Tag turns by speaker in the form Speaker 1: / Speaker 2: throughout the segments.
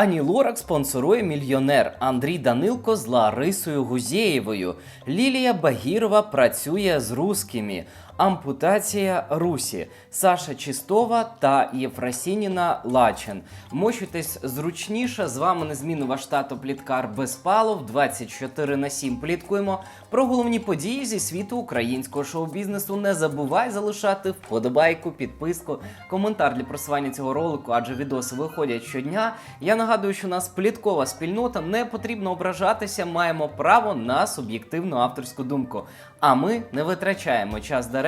Speaker 1: Ані Лорак спонсорує мільйонер Андрій Данилко з Ларисою Гузєєвою. Лілія Багірова працює з русскими. Ампутація Русі, Саша Чистова та Єфросініна Лачен. Мочитесь зручніше. З вами незмінно ваш тато Пліткар Безпалов. 24 на 7 пліткуємо про головні події зі світу українського шоу-бізнесу. Не забувай залишати вподобайку, підписку, коментар для просування цього ролику, адже відоси виходять щодня. Я нагадую, що у нас пліткова спільнота, не потрібно ображатися, маємо право на суб'єктивну авторську думку. А ми не витрачаємо час даремно,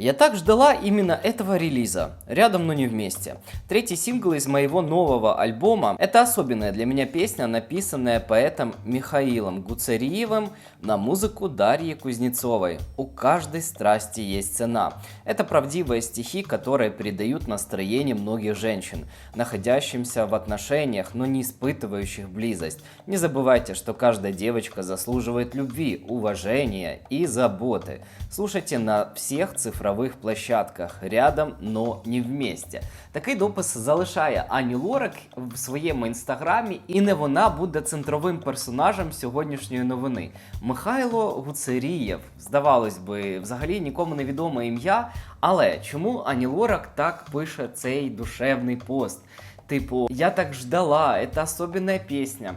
Speaker 1: Я так ждала именно этого релиза, рядом, но не вместе. Третий сингл из моего нового альбома – это особенная для меня песня, написанная поэтом Михаилом Гуцериевым на музыку Дарьи Кузнецовой. У каждой страсти есть цена. Это правдивые стихи, которые передают настроение многих женщин, находящимся в отношениях, но не испытывающих близость. Не забывайте, что каждая девочка заслуживает любви, уважения и заботы. Слушайте на всех цифрових площадках рядом, но не вместе. Такий допис залишає Ані Лорак в своєму інстаграмі, і не вона буде центровим персонажем сьогоднішньої новини. Михайло Гуцерієв, здавалось би, взагалі нікому не відоме ім'я. Але чому Ані Лорак так пише цей душевний пост? Типу, я так ждала, це особенна пісня.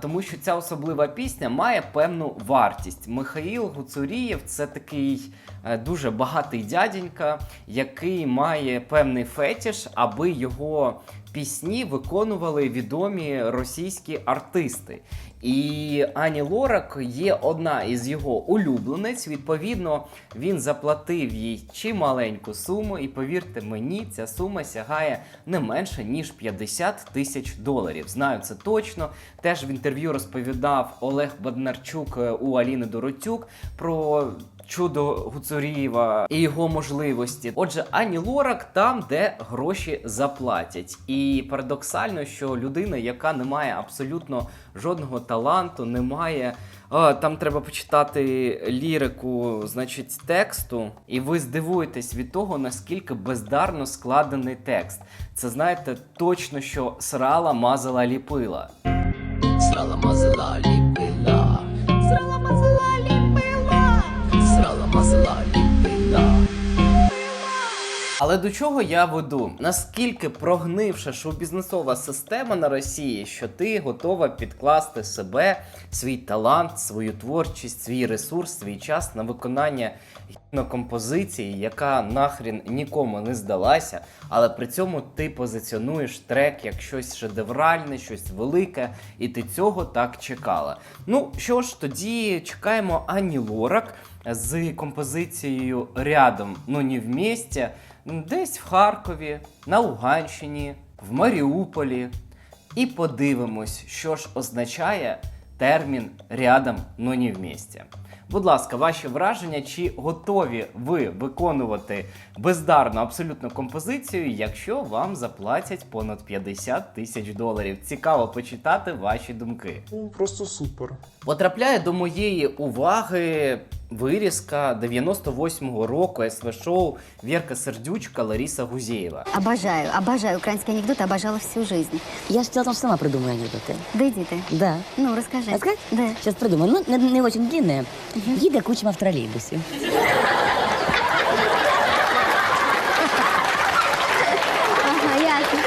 Speaker 1: Тому що ця особлива пісня має певну вартість. Михаїл Гуцурієв це такий е, дуже багатий дяденька, який має певний фетіш, аби його пісні виконували відомі російські артисти. І Ані Лорак є одна із його улюблениць. Відповідно, він заплатив їй чималеньку суму, і повірте мені, ця сума сягає не менше ніж 50 тисяч доларів. Знаю це точно. Теж в інтерв'ю розповідав Олег Баднарчук е, у Аліни Доротюк про. Чудо Гуцурієва і його можливості. Отже, Ані Лорак там, де гроші заплатять. І парадоксально, що людина, яка не має абсолютно жодного таланту, не має. Там треба почитати лірику, значить, тексту, і ви здивуєтесь від того, наскільки бездарно складений текст. Це знаєте, точно, що срала, мазала, ліпила.
Speaker 2: Срала мазала ліпила,
Speaker 1: Але до чого я веду? Наскільки прогнивша шоу-бізнесова система на Росії, що ти готова підкласти себе, свій талант, свою творчість, свій ресурс, свій час на виконання композиції, яка нахрін нікому не здалася, але при цьому ти позиціонуєш трек як щось шедевральне, щось велике, і ти цього так чекала. Ну що ж, тоді чекаємо Ані Лорак з композицією рядом, ну не вместе, десь в Харкові, на Луганщині, в Маріуполі. І подивимось, що ж означає термін рядом, но не вместе. Будь ласка, ваші враження, чи готові ви виконувати бездарну абсолютно композицію, якщо вам заплатять понад 50 тисяч доларів? Цікаво почитати ваші думки.
Speaker 3: Ну, просто супер.
Speaker 1: Потрапляє до моєї уваги вирізка 98-го року СВ-шоу Вірка Сердючка Лариса Гузєєва.
Speaker 4: Обожаю, обожаю украинский анекдот, обожала всю жизнь.
Speaker 5: Я же дело в сама придумаю анекдоты.
Speaker 4: Да иди ты.
Speaker 5: Да.
Speaker 4: Ну, расскажи.
Speaker 5: Рассказать?
Speaker 4: Да.
Speaker 5: Сейчас придумаю. Ну, не, не очень длинное. Гида Кучма в троллейбусе.
Speaker 4: Ага, ясно.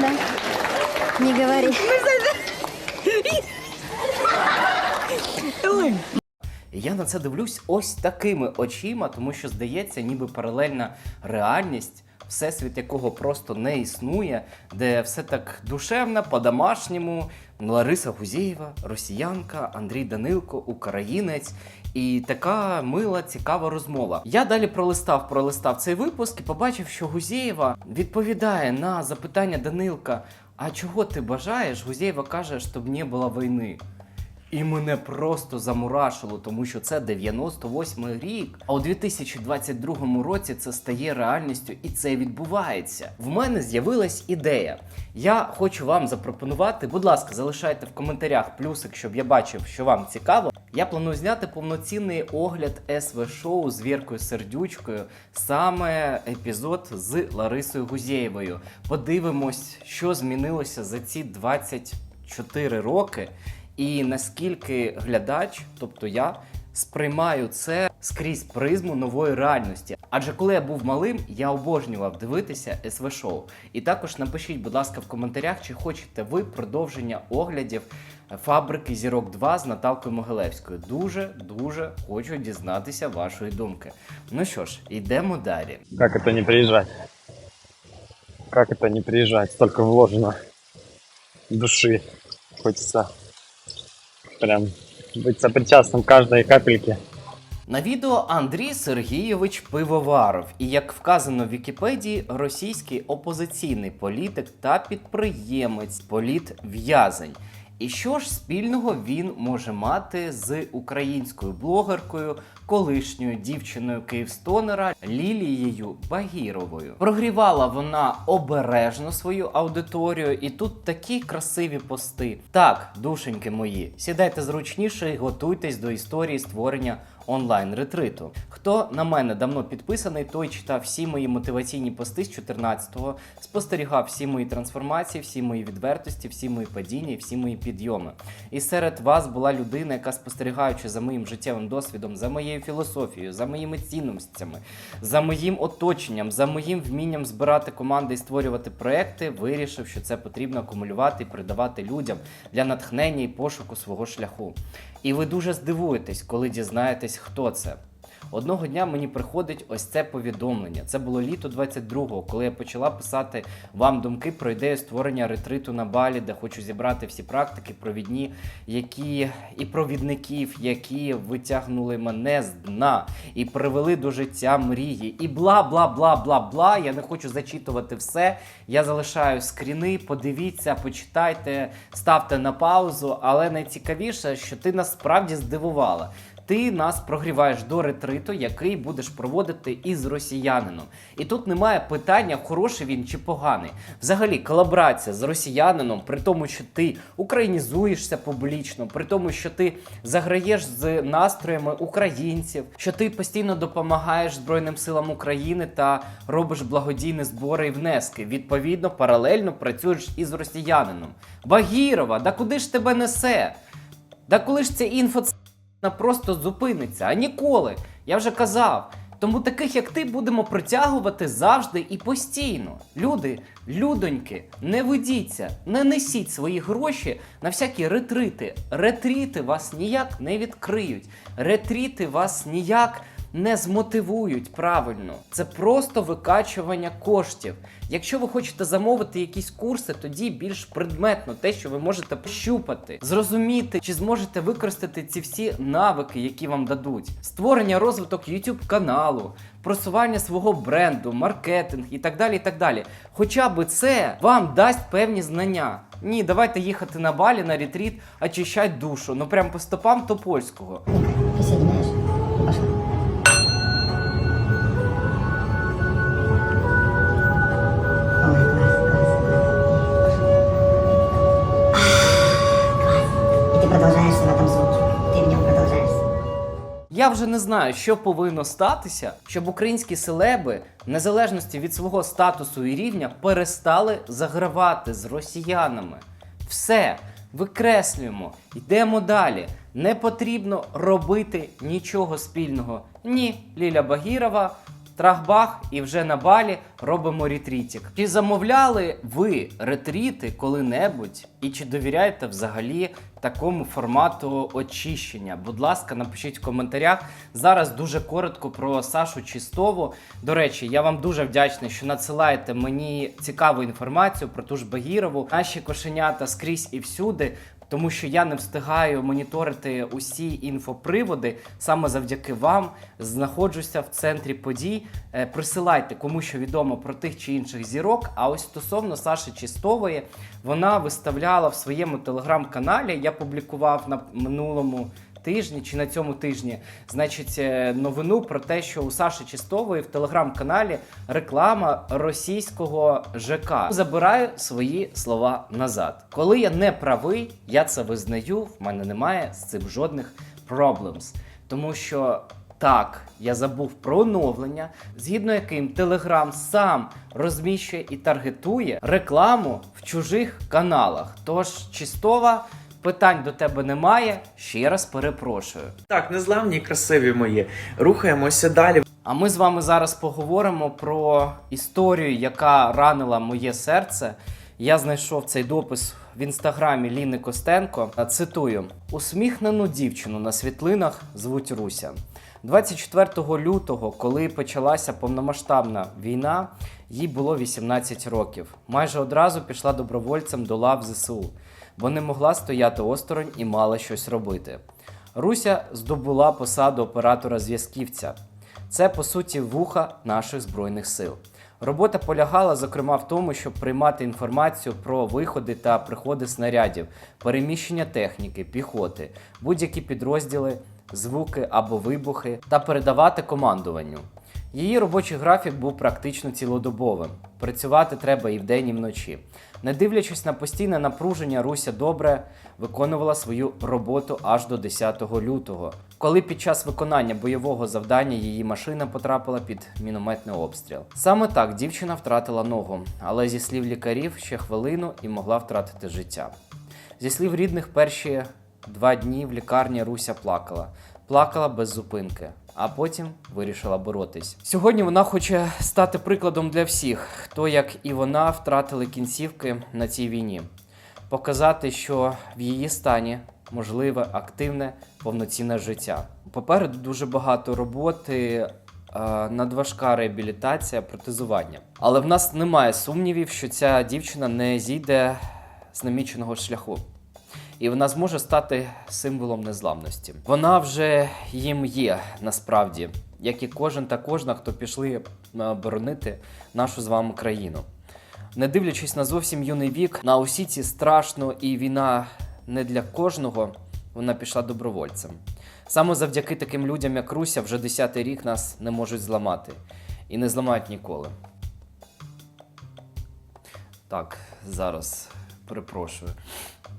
Speaker 4: Да. Не говори.
Speaker 1: Це дивлюсь ось такими очима, тому що здається, ніби паралельна реальність, всесвіт якого просто не існує, де все так душевно, по-домашньому. Лариса Гузєєва, росіянка, Андрій Данилко, українець. І така мила, цікава розмова. Я далі пролистав, пролистав цей випуск і побачив, що Гузєєва відповідає на запитання Данилка: А чого ти бажаєш? Гузєєва каже, щоб не було війни. І мене просто замурашило, тому що це 98 рік. А у 2022 році це стає реальністю і це відбувається. В мене з'явилась ідея. Я хочу вам запропонувати, будь ласка, залишайте в коментарях плюсик, щоб я бачив, що вам цікаво. Я планую зняти повноцінний огляд СВ шоу з Віркою Сердючкою, саме епізод з Ларисою Гузєєвою. Подивимось, що змінилося за ці 24 роки, і наскільки глядач, тобто я, сприймаю це скрізь призму нової реальності. Адже коли я був малим, я обожнював дивитися СВ шоу. І також напишіть, будь ласка, в коментарях, чи хочете ви продовження оглядів фабрики Зірок 2 з Наталкою Могилевською. Дуже дуже хочу дізнатися вашої думки. Ну що ж, йдемо далі.
Speaker 3: Как это не приезжать? Как это не приезжать? Столько вложено души. Хочется прям быть сопричастным каждой капельке.
Speaker 1: На відео Андрій Сергійович Пивоваров, і як вказано в Вікіпедії, російський опозиційний політик та підприємець, політв'язень. І що ж спільного він може мати з українською блогеркою, колишньою дівчиною Київстонера Лілією Багіровою? Прогрівала вона обережно свою аудиторію, і тут такі красиві пости. Так, душеньки мої, сідайте зручніше і готуйтесь до історії створення онлайн-ретриту. Хто на мене давно підписаний, той читав всі мої мотиваційні пости з 14-го, спостерігав всі мої трансформації, всі мої відвертості, всі мої падіння, всі мої підйоми. І серед вас була людина, яка спостерігаючи за моїм життєвим досвідом, за моєю філософією, за моїми цінностями, за моїм оточенням, за моїм вмінням збирати команди і створювати проекти, вирішив, що це потрібно акумулювати і передавати людям для натхнення і пошуку свого шляху. І ви дуже здивуєтесь, коли дізнаєтесь, хто це. Одного дня мені приходить ось це повідомлення. Це було літо 22-го, коли я почала писати вам думки про ідею створення ретриту на балі, де хочу зібрати всі практики провідні, які і провідників, які витягнули мене з дна і привели до життя мрії. І бла бла бла бла бла. Я не хочу зачитувати все. Я залишаю скріни, подивіться, почитайте, ставте на паузу. Але найцікавіше, що ти насправді здивувала. Ти нас прогріваєш до ретриту, який будеш проводити із росіянином. І тут немає питання, хороший він чи поганий. Взагалі, колаборація з росіянином, при тому, що ти українізуєшся публічно, при тому, що ти заграєш з настроями українців, що ти постійно допомагаєш Збройним силам України та робиш благодійні збори і внески. Відповідно, паралельно працюєш із росіянином. Багірова, да куди ж тебе несе? Да коли ж це інфо просто зупиниться, а ніколи. Я вже казав. Тому таких, як ти, будемо притягувати завжди і постійно. Люди, людоньки, не ведіться, не несіть свої гроші на всякі ретрити. Ретріти вас ніяк не відкриють. Ретріти вас ніяк не змотивують правильно. Це просто викачування коштів. Якщо ви хочете замовити якісь курси, тоді більш предметно те, що ви можете пощупати, зрозуміти, чи зможете використати ці всі навики, які вам дадуть. Створення розвиток YouTube каналу, просування свого бренду, маркетинг і так далі. і так далі. Хоча би це вам дасть певні знання. Ні, давайте їхати на балі, на ретріт, очищать душу. Ну прям по стопам Топольського.
Speaker 5: Ты
Speaker 1: Я вже не знаю, що повинно статися, щоб українські селеби, в незалежності від свого статусу і рівня, перестали загравати з росіянами. Все, викреслюємо, йдемо далі. Не потрібно робити нічого спільного. Ні, Ліля Багірова. Трахбах і вже на балі робимо ретрітік. Чи замовляли ви ретріти коли-небудь? І чи довіряєте взагалі такому формату очищення? Будь ласка, напишіть в коментарях. Зараз дуже коротко про Сашу Чистову. До речі, я вам дуже вдячний, що надсилаєте мені цікаву інформацію про ту ж Багірову. Наші кошенята скрізь і всюди Тому що я не встигаю моніторити усі інфоприводи саме завдяки вам. Знаходжуся в центрі подій. Е, Присилайте кому що відомо про тих чи інших зірок. А ось стосовно Саші Чистової, вона виставляла в своєму телеграм-каналі. Я публікував на минулому тижні чи на цьому тижні, значить, е, новину про те, що у Саші Чистової в телеграм-каналі реклама російського ЖК. Забираю свої слова назад. Коли я не правий, я це визнаю. В мене немає з цим жодних проблемс. Тому що так, я забув про оновлення, згідно яким Телеграм сам розміщує і таргетує рекламу в чужих каналах. Тож, чистова. Питань до тебе немає. Ще раз перепрошую.
Speaker 6: Так, незламні красиві мої. Рухаємося далі.
Speaker 1: А ми з вами зараз поговоримо про історію, яка ранила моє серце. Я знайшов цей допис в інстаграмі Ліни Костенко. Цитую: усміхнену дівчину на світлинах звуть Руся. 24 лютого, коли почалася повномасштабна війна, їй було 18 років. Майже одразу пішла добровольцем до лав ЗСУ, бо не могла стояти осторонь і мала щось робити. Руся здобула посаду оператора зв'язківця. Це по суті вуха наших збройних сил. Робота полягала, зокрема, в тому, щоб приймати інформацію про виходи та приходи снарядів, переміщення техніки, піхоти, будь-які підрозділи, звуки або вибухи та передавати командуванню. Її робочий графік був практично цілодобовим. Працювати треба і вдень, і вночі. Не дивлячись на постійне напруження, Руся добре виконувала свою роботу аж до 10 лютого, коли під час виконання бойового завдання її машина потрапила під мінометний обстріл. Саме так дівчина втратила ногу, але зі слів лікарів ще хвилину і могла втратити життя. Зі слів рідних, перші два дні в лікарні Руся плакала. Плакала без зупинки, а потім вирішила боротись. Сьогодні вона хоче стати прикладом для всіх, хто, як і вона, втратили кінцівки на цій війні. Показати, що в її стані можливе активне повноцінне життя. Попереду дуже багато роботи, е, надважка реабілітація, протезування. Але в нас немає сумнівів, що ця дівчина не зійде з наміченого шляху. І вона зможе стати символом незламності. Вона вже їм є насправді, як і кожен та кожна, хто пішли е, боронити нашу з вами країну. Не дивлячись на зовсім юний вік, на усі ці страшно і війна не для кожного, вона пішла добровольцем. Саме завдяки таким людям, як Руся, вже 10-й рік нас не можуть зламати. І не зламають ніколи. Так, зараз перепрошую.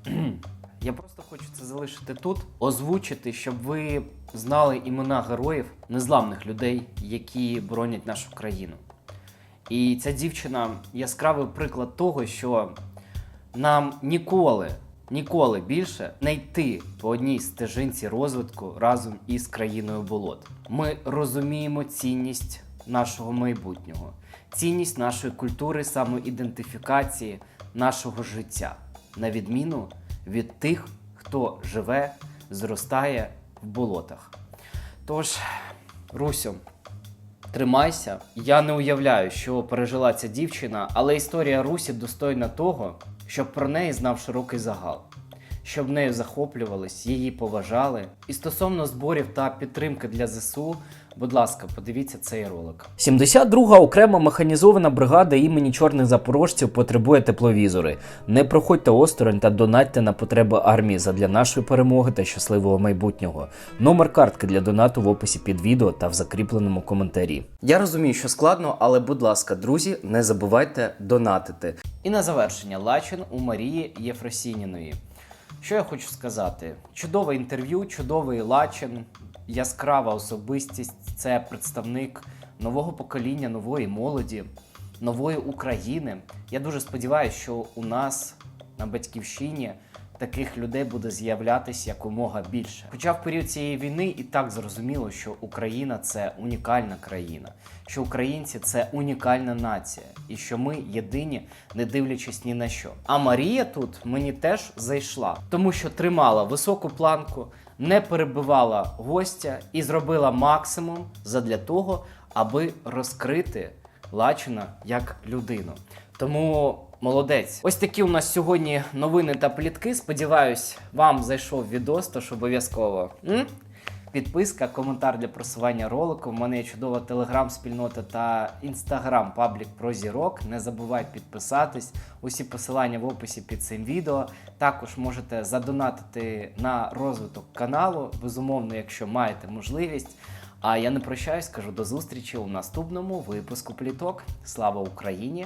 Speaker 1: Я просто хочу це залишити тут, озвучити, щоб ви знали імена героїв, незламних людей, які боронять нашу країну. І ця дівчина яскравий приклад того, що нам ніколи, ніколи більше не йти по одній стежинці розвитку разом із країною болот. Ми розуміємо цінність нашого майбутнього, цінність нашої культури, самоідентифікації, нашого життя, на відміну від тих, хто живе, зростає в болотах. Тож, Русю, тримайся. Я не уявляю, що пережила ця дівчина, але історія Русі достойна того, щоб про неї знав широкий загал, щоб нею захоплювались, її поважали. І стосовно зборів та підтримки для ЗСУ, будь ласка, подивіться цей ролик. 72-га окрема механізована бригада імені чорних запорожців потребує тепловізори. Не проходьте осторонь та донатьте на потреби армії задля нашої перемоги та щасливого майбутнього. Номер картки для донату в описі під відео та в закріпленому коментарі. Я розумію, що складно, але будь ласка, друзі, не забувайте донатити. І на завершення Лачин у Марії Єфросініної. Що я хочу сказати? Чудове інтерв'ю, чудовий Лачин, яскрава особистість. Це представник нового покоління, нової молоді, нової України. Я дуже сподіваюся, що у нас на батьківщині таких людей буде з'являтися якомога більше. Хоча в період цієї війни і так зрозуміло, що Україна це унікальна країна, що українці це унікальна нація, і що ми єдині, не дивлячись ні на що. А Марія тут мені теж зайшла, тому що тримала високу планку, не перебивала гостя і зробила максимум задля того, аби розкрити Лачина як людину. Тому Молодець. Ось такі у нас сьогодні новини та плітки. Сподіваюсь, вам зайшов відос, тож обов'язково. Підписка, коментар для просування ролику. У мене є чудова телеграм-спільнота та інстаграм паблік про зірок. Не забувай підписатись. Усі посилання в описі під цим відео. Також можете задонатити на розвиток каналу. Безумовно, якщо маєте можливість. А я не прощаюсь, кажу до зустрічі у наступному випуску пліток. Слава Україні!